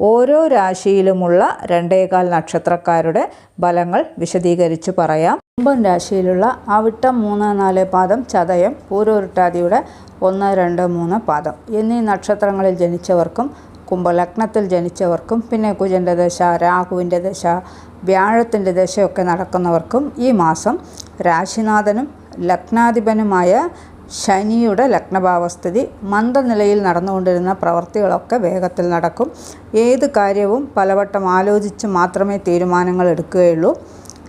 ഓരോ രാശിയിലുമുള്ള രണ്ടേകാൽ നക്ഷത്രക്കാരുടെ ഫലങ്ങൾ വിശദീകരിച്ച് പറയാം. കുംഭം രാശിയിലുള്ള അവിട്ടം മൂന്ന് നാല് പാദം ചതയം പൂരോരുട്ടാതിയുടെ ഒന്ന് രണ്ട് മൂന്ന് പാദം എന്നീ നക്ഷത്രങ്ങളിൽ ജനിച്ചവർക്കും കുംഭലഗ്നത്തിൽ ജനിച്ചവർക്കും പിന്നെ കുജന്റെ ദശ രാഹുവിന്റെ ദശ വ്യാഴത്തിന്റെ ദശയൊക്കെ നടക്കുന്നവർക്കും ഈ മാസം രാശിനാഥനും ലഗ്നാധിപനുമായ ശനിയുടെ ലഗ്നഭാവസ്ഥിതി മന്ദനിലയിൽ നടന്നുകൊണ്ടിരുന്ന പ്രവൃത്തികളൊക്കെ വേഗത്തിൽ നടക്കും. ഏത് കാര്യവും പലവട്ടം ആലോചിച്ച് മാത്രമേ തീരുമാനങ്ങൾ എടുക്കുകയുള്ളൂ.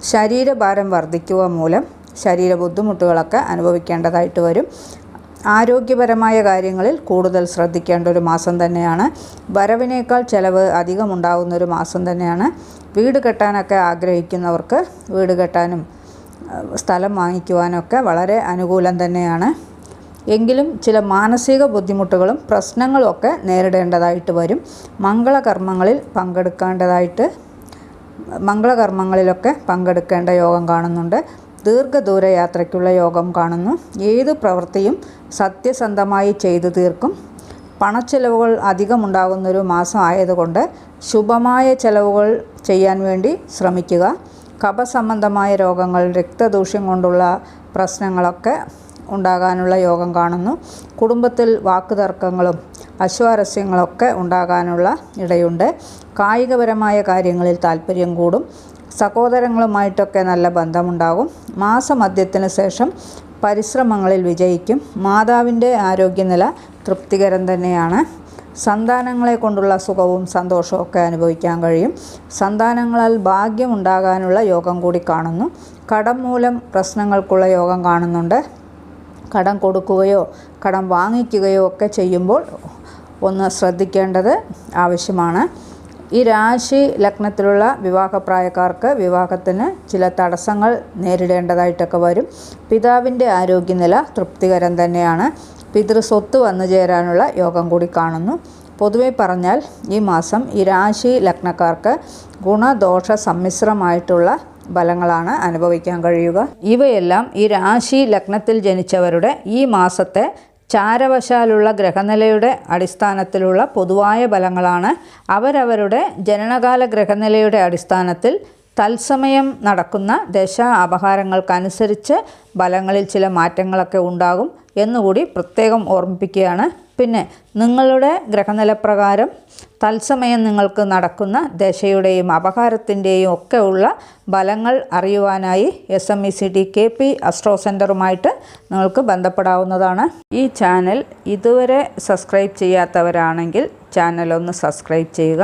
ശരീരഭാരം വർദ്ധിക്കുക മൂലം ശരീര ബുദ്ധിമുട്ടുകളൊക്കെ അനുഭവിക്കേണ്ടതായിട്ട് വരും. ആരോഗ്യപരമായ കാര്യങ്ങളിൽ കൂടുതൽ ശ്രദ്ധിക്കേണ്ട ഒരു മാസം തന്നെയാണ്. വരവിനേക്കാൾ ചിലവ് അധികം ഉണ്ടാകുന്ന ഒരു മാസം തന്നെയാണ്. വീട് കെട്ടാനൊക്കെ ആഗ്രഹിക്കുന്നവർക്ക് വീട് കെട്ടാനും സ്ഥലം വാങ്ങിക്കുവാനൊക്കെ വളരെ അനുകൂലം തന്നെയാണ്. എങ്കിലും ചില മാനസിക ബുദ്ധിമുട്ടുകളും പ്രശ്നങ്ങളും ഒക്കെ നേരിടേണ്ടതായിട്ട് വരും. മംഗളകർമ്മങ്ങളിൽ പങ്കെടുക്കേണ്ടതായിട്ട് മംഗളകർമ്മങ്ങളിലൊക്കെ പങ്കെടുക്കേണ്ട യോഗം കാണുന്നുണ്ട്. ദീർഘദൂര യാത്രയ്ക്കുള്ള യോഗം കാണുന്നു. ഏത് പ്രവൃത്തിയും സത്യസന്ധമായി ചെയ്തു തീർക്കും. പണച്ചെലവുകൾ അധികമുണ്ടാകുന്നൊരു മാസം ആയതുകൊണ്ട് ശുഭമായ ചെലവുകൾ ചെയ്യാൻ വേണ്ടി ശ്രമിക്കുക. കഫസംബന്ധമായ രോഗങ്ങൾ രക്തദൂഷ്യം കൊണ്ടുള്ള പ്രശ്നങ്ങളൊക്കെ ഉണ്ടാകാനുള്ള യോഗം കാണുന്നു. കുടുംബത്തിൽ വാക്കുതർക്കങ്ങളും അശ്വാരസ്യങ്ങളൊക്കെ ഉണ്ടാകാനുള്ള ഇടയുണ്ട്. കായികപരമായ കാര്യങ്ങളിൽ താല്പര്യം കൂടും. സഹോദരങ്ങളുമായിട്ടൊക്കെ നല്ല ബന്ധമുണ്ടാകും. മാസമധ്യത്തിന് ശേഷം പരിശ്രമങ്ങളിൽ വിജയിക്കും. മാതാവിന്റെ ആരോഗ്യനില തൃപ്തികരം തന്നെയാണ്. സന്താനങ്ങളെ കൊണ്ടുള്ള സുഖവും സന്തോഷവും അനുഭവിക്കാൻ കഴിയും. സന്താനങ്ങളാൽ ഭാഗ്യമുണ്ടാകാനുള്ള യോഗം കൂടി കാണുന്നു. കടം മൂലം പ്രശ്നങ്ങൾക്കുള്ള യോഗം കാണുന്നുണ്ട്. കടം കൊടുക്കുകയോ കടം വാങ്ങിക്കുകയോ ഒക്കെ ചെയ്യുമ്പോൾ ഒന്ന് ശ്രദ്ധിക്കേണ്ടത് ആവശ്യമാണ്. ഈ രാശി ലഗ്നത്തിലുള്ള വിവാഹപ്രായക്കാർക്ക് വിവാഹത്തിന് ചില തടസ്സങ്ങൾ നേരിടേണ്ടതായിട്ടൊക്കെ വരും. പിതാവിന്റെ ആരോഗ്യനില തൃപ്തികരം തന്നെയാണ്. പിതൃസ്വത്ത് വന്നു ചേരാനുള്ള യോഗം കൂടി കാണുന്നു. പൊതുവെ പറഞ്ഞാൽ ഈ മാസം ഈ രാശി ലഗ്നക്കാർക്ക് ഗുണദോഷ സമ്മിശ്രമായിട്ടുള്ള ഫലങ്ങളാണ് അനുഭവിക്കാൻ കഴിയുക. ഇവയെല്ലാം ഈ രാശി ലഗ്നത്തിൽ ജനിച്ചവരുടെ ഈ മാസത്തെ ചാരവശാലുള്ള ഗ്രഹനിലയുടെ അടിസ്ഥാനത്തിലുള്ള പൊതുവായ ഫലങ്ങളാണ്. അവരവരുടെ ജനനകാല ഗ്രഹനിലയുടെ അടിസ്ഥാനത്തിൽ തത്സമയം നടക്കുന്ന ദശ അപഹാരങ്ങൾക്കനുസരിച്ച് ഫലങ്ങളിൽ ചില മാറ്റങ്ങളൊക്കെ ഉണ്ടാകും എന്നുകൂടി പ്രത്യേകം ഓർമ്മിപ്പിക്കുകയാണ്. പിന്നെ നിങ്ങളുടെ ഗ്രഹനിലപ്രകാരം തത്സമയം നിങ്ങൾക്ക് നടക്കുന്ന ദശയുടെയും അപകാരത്തിന്റെയും ഒക്കെ ഉള്ള ഫലങ്ങൾ അറിയുവാനായി S M E C T K P astro സെന്ററുമായിട്ട് നിങ്ങൾക്ക് ബന്ധപ്പെടാവുന്നതാണ്. ഈ ചാനൽ ഇതുവരെ സബ്സ്ക്രൈബ് ചെയ്യാത്തവരാണെങ്കിൽ ചാനൽ ഒന്ന് സബ്സ്ക്രൈബ് ചെയ്യുക.